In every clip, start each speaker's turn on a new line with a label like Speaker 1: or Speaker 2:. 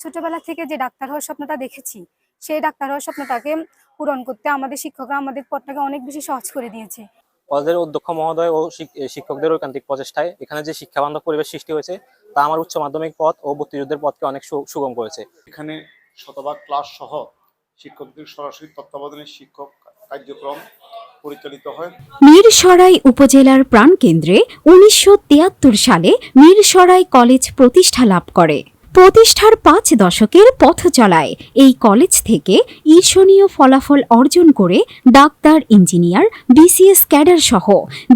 Speaker 1: ছোটবেলা থেকে যে ডাক্তার হওয়ার স্বপ্নটা দেখেছি সেই ডাক্তার হওয়ার স্বপ্নটাকে পূরণ করতে আমাদের শিক্ষকরা আমাদের পথটাকে অনেক বেশি সহজ করে দিয়েছে।
Speaker 2: কলেজের অধ্যক্ষ মহোদয় ও শিক্ষকদের ঐকান্তিক প্রচেষ্টায় এখানে যে শিক্ষাবান্ধব পরিবেশ সৃষ্টি হয়েছে তা আমার উচ্চ মাধ্যমিক পথ ও ভর্তিযুদ্ধের পথকে অনেক সু- সুগম করেছে।
Speaker 3: এখানে শতভাগ ক্লাস সহ শিক্ষকদের সরাসরি তত্ত্বাবধানে শিক্ষক কার্যক্রম পরিচালিত হয়।
Speaker 4: মিরসরাই উপজেলার প্রাণকেন্দ্রে উনিশশো সালে মিরসরাই কলেজ প্রতিষ্ঠা লাভ করে। প্রতিষ্ঠার পাঁচ দশকের পথ চলায় এই কলেজ থেকে ঈর্ষণীয় ফলাফল অর্জন করে ডাক্তার, ইঞ্জিনিয়ার বিসিএস ক্যাডার সহ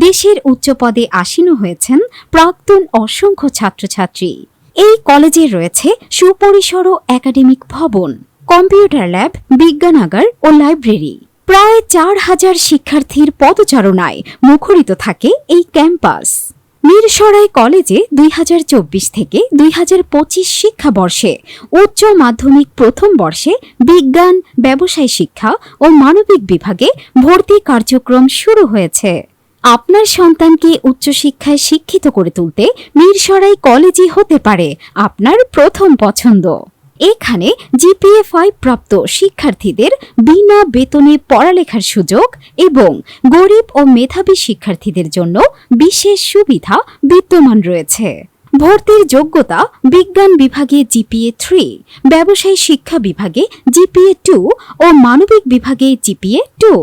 Speaker 4: দেশের উচ্চ পদে আসীন হয়েছেন প্রাক্তন অসংখ্য ছাত্রছাত্রী। এই কলেজে রয়েছে সুপরিসর একাডেমিক ভবন, কম্পিউটার ল্যাব, বিজ্ঞানাগার ও লাইব্রেরি। প্রায় চার হাজার শিক্ষার্থীর পদচারণায় মুখরিত থাকে এই ক্যাম্পাস। মিরসরাই কলেজে দুই হাজার চব্বিশ থেকে দুই হাজার পঁচিশ শিক্ষাবর্ষে উচ্চ মাধ্যমিক প্রথম বর্ষে বিজ্ঞান, ব্যবসায় শিক্ষা ও মানবিক বিভাগে ভর্তি কার্যক্রম শুরু হয়েছে। আপনার সন্তানকে উচ্চশিক্ষায় শিক্ষিত করে তুলতে মিরসরাই কলেজই হতে পারে আপনার প্রথম পছন্দ। এখানে জিপিএফআই প্রাপ্ত শিক্ষার্থীদের বিনা বেতনে পড়ালেখার সুযোগ এবং গরিব ও মেধাবী শিক্ষার্থীদের জন্য বিশেষ সুবিধা বিদ্যমান রয়েছে। ভর্তির যোগ্যতা বিজ্ঞান বিভাগে জিপিএ থ্রি, ব্যবসায় শিক্ষা বিভাগে জিপিএ টু ও মানবিক বিভাগে জিপিএ টু।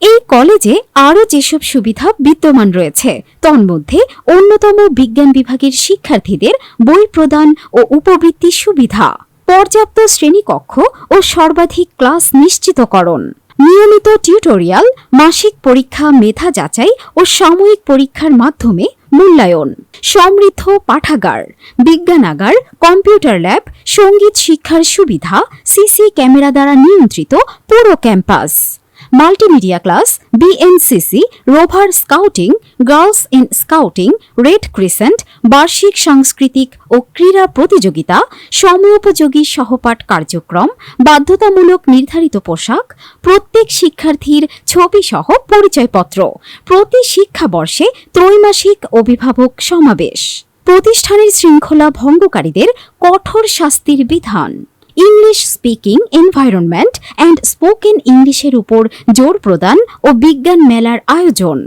Speaker 4: এই কলেজে আরও যেসব সুবিধা বিদ্যমান রয়েছে, তন্মধ্যে অন্যতম বিজ্ঞান বিভাগের শিক্ষার্থীদের বই প্রদান ও উপবৃত্তি সুবিধা। পর্যাপ্ত শ্রেণীকক্ষ ও সর্বাধিক ক্লাস নিশ্চিতকরণ। নিয়মিত টিউটোরিয়াল, মাসিক পরীক্ষা, মেধা যাচাই ও সাময়িক পরীক্ষার মাধ্যমে মূল্যায়ন। সমৃদ্ধ পাঠাগার, বিজ্ঞানাগার, কম্পিউটার ল্যাব, সংগীত শিক্ষার সুবিধা, সিসি ক্যামেরা দ্বারা নিয়ন্ত্রিত পুরো campus. Multimedia class BNCC rover scouting girls in scouting red crescent বার্ষিক সাংস্কৃতিক ও ক্রীড়া প্রতিযোগিতা সময়োপযোগী সহপাঠ কার্যক্রম বাধ্যতামূলক নির্ধারিত পোশাক প্রত্যেক শিক্ষার্থীর ছবি সহ পরিচয়পত্র প্রতি শিক্ষাবর্ষে ত্রৈমাসিক অভিভাবক সমাবেশ প্রতিষ্ঠানের শৃঙ্খলা ভঙ্গকারীদের কঠোর শাস্তির বিধান English speaking environment and spoken ইংলিশের উপর জোর প্রদান ও বিজ্ঞান মেলার আয়োজন।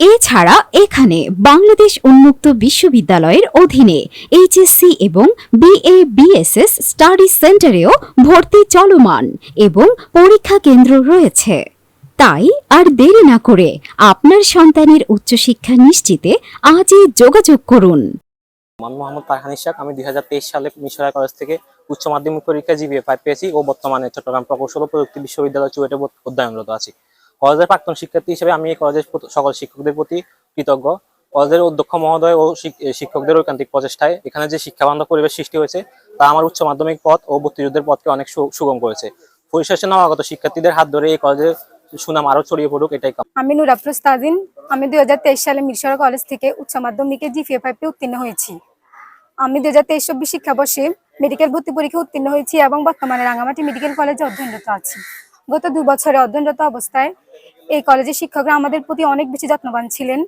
Speaker 4: এছাড়া এখানে বাংলাদেশ উন্মুক্ত বিশ্ববিদ্যালয়ের অধীনে এইচএসসি এবং বিএ বিএসএস স্টাডি সেন্টারেও ভর্তি চলমান এবং পরীক্ষা কেন্দ্র রয়েছে। তাই আর দেরি না করে আপনার সন্তানের উচ্চশিক্ষা নিশ্চিতে আজই যোগাযোগ করুন।
Speaker 2: আমি মোহাম্মদ আমি দুই সালে মিশরা কলেজ থেকে উচ্চ মাধ্যমিক জিবিএ ফাইভ পেয়েছি ও বর্তমানে চট্টগ্রাম প্রকৌশল প্রযুক্তি বিশ্ববিদ্যালয় চুয়েটে অধ্যয়নরত আছি। কলেজের প্রাক্তন শিক্ষার্থী হিসেবে আমি এই কলেজের সকল শিক্ষকদের প্রতি কৃতজ্ঞ। কলেজের অধ্যক্ষ মহোদয় ও শিক্ষকদের ঐকান্তিক প্রচেষ্টায় এখানে যে শিক্ষাবান্ধব পরিবেশ সৃষ্টি হয়েছে, তা আমার উচ্চ মাধ্যমিক পথ ও ভর্তিযুদ্ধের পথকে অনেক সুগম করেছে। পরিশেষে নবাগত শিক্ষার্থীদের হাত ধরে এই কলেজের সুনাম আরও ছড়িয়ে পড়ুক, এটাই
Speaker 1: আমি নুর আফরোজ তাজিন আমি দুই হাজার তেইশ সালে মিরসরা কলেজ থেকে উচ্চ মাধ্যমিকে জিপিএ ফাইভে উত্তীর্ণ হয়েছি। আমি দুই হাজার তেইশ চব্বিশ শিক্ষাবর্ষে মেডিকেল ভর্তি পরীক্ষা উত্তীর্ণ হয়েছি এবং বর্তমানে রাঙামাটি মেডিকেল কলেজে অধ্যয়নরত আছি। গত দু বছরে অধ্যয়নরত অবস্থায় এই কলেজের শিক্ষকরা আমাদের প্রতি অনেক বেশি যত্নবান ছিলেন।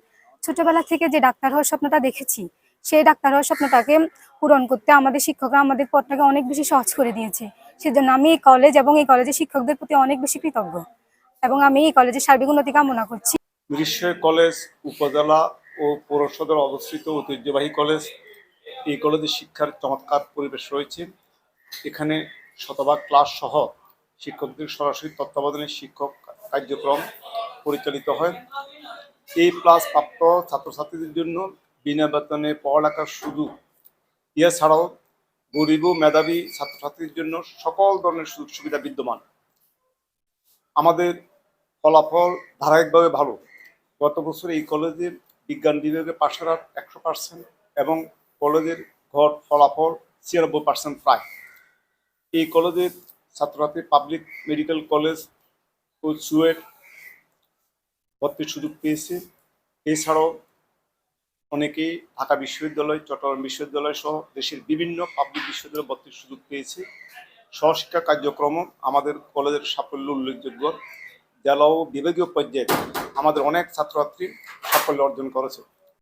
Speaker 1: ছোটবেলা থেকে যে ডাক্তার হওয়ার স্বপ্নটা দেখেছি, সেই ডাক্তার হওয়ার স্বপ্নটাকে পূরণ করতে আমাদের শিক্ষকরা আমাদের পথটাকে অনেক বেশি সহজ করে দিয়েছে। সেজন্য আমি এই কলেজ এবং এই কলেজের শিক্ষকদের প্রতি অনেক বেশি কৃতজ্ঞ। এবং আমি এই কলেজের সার্বিক উন্নতি কামনা করছি।
Speaker 3: কলেজ, উপজেলা ও পৌরসদর অবস্থিত ঐতিহ্যবাহী কলেজ, এই কলেজে শিক্ষার চমৎকার পরিবেশ রয়েছে। এখানে শতভাগ ক্লাস সহ শিক্ষকদের সরাসরি তত্ত্বাবধানে শিক্ষক কার্যক্রম পরিচালিত হয়। এই প্লাস প্রাপ্ত ছাত্রছাত্রীদের জন্য বিনা বেতনে পড়ালেখার সুযোগ। এছাড়াও গরিব মেধাবী ছাত্রছাত্রীদের জন্য সকল ধরনের সুযোগ সুবিধা বিদ্যমান। আমাদের ফলাফল ধারাবাহিকভাবে ভালো। গত বছর এই কলেজে বিজ্ঞান বিভাগে পাশের হার একশো পার্সেন্ট এবং কলেজের ঘর ফলাফল ছিয়ানব্বই পার্সেন্ট প্রায়। এই কলেজের ছাত্রছাত্রী পাবলিক মেডিকেল কলেজ ও চুয়েট ভর্তির সুযোগ পেয়েছে। এছাড়াও অনেকেই ঢাকা বিশ্ববিদ্যালয়, চট্টগ্রাম বিশ্ববিদ্যালয় সহ দেশের বিভিন্ন পাবলিক বিশ্ববিদ্যালয় ভর্তির সুযোগ পেয়েছে। সহশিক্ষা কার্যক্রম আমাদের কলেজের সাফল্য উল্লেখযোগ্য। জেলা ও বিভাগীয় পর্যায়ে আমাদের অনেক ছাত্রছাত্রী সাফল্য অর্জন করেছে।